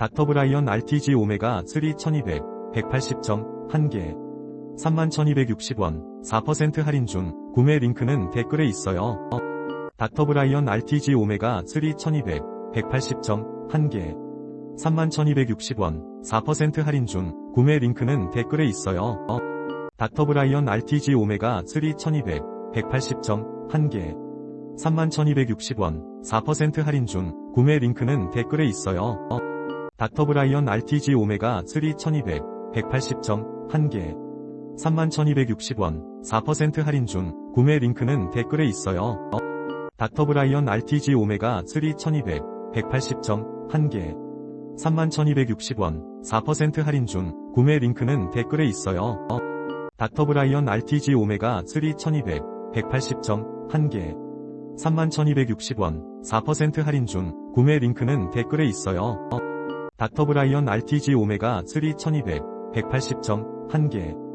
닥터 브라이언 RTG 오메가 3 1200, 180점, 1개. 31,260원, 4% 할인 중, 구매 링크는 댓글에 있어요. 닥터 브라이언 RTG 오메가 3 1200, 180점, 1개. 31,260원, 4% 할인 중, 구매 링크는 댓글에 있어요. 닥터 브라이언 RTG 오메가 3 1200, 180점, 1개. 31,260원, 4% 할인 중, 구매 링크는 댓글에 있어요. 닥터 브라이언 RTG 오메가 3 1200, 180점, 1개. 31,260원, 4% 할인 중, 구매 링크는 댓글에 있어요. 닥터 브라이언 RTG 오메가 3 1200, 180점, 1개. 31,260원, 4% 할인 중, 구매 링크는 댓글에 있어요. 닥터 브라이언 RTG 오메가 3 1200, 180점, 1개. 31,260원, 4% 할인 중, 구매 링크는 댓글에 있어요. 닥터브라이언 RTG 오메가 3 1200, 180점, 1개.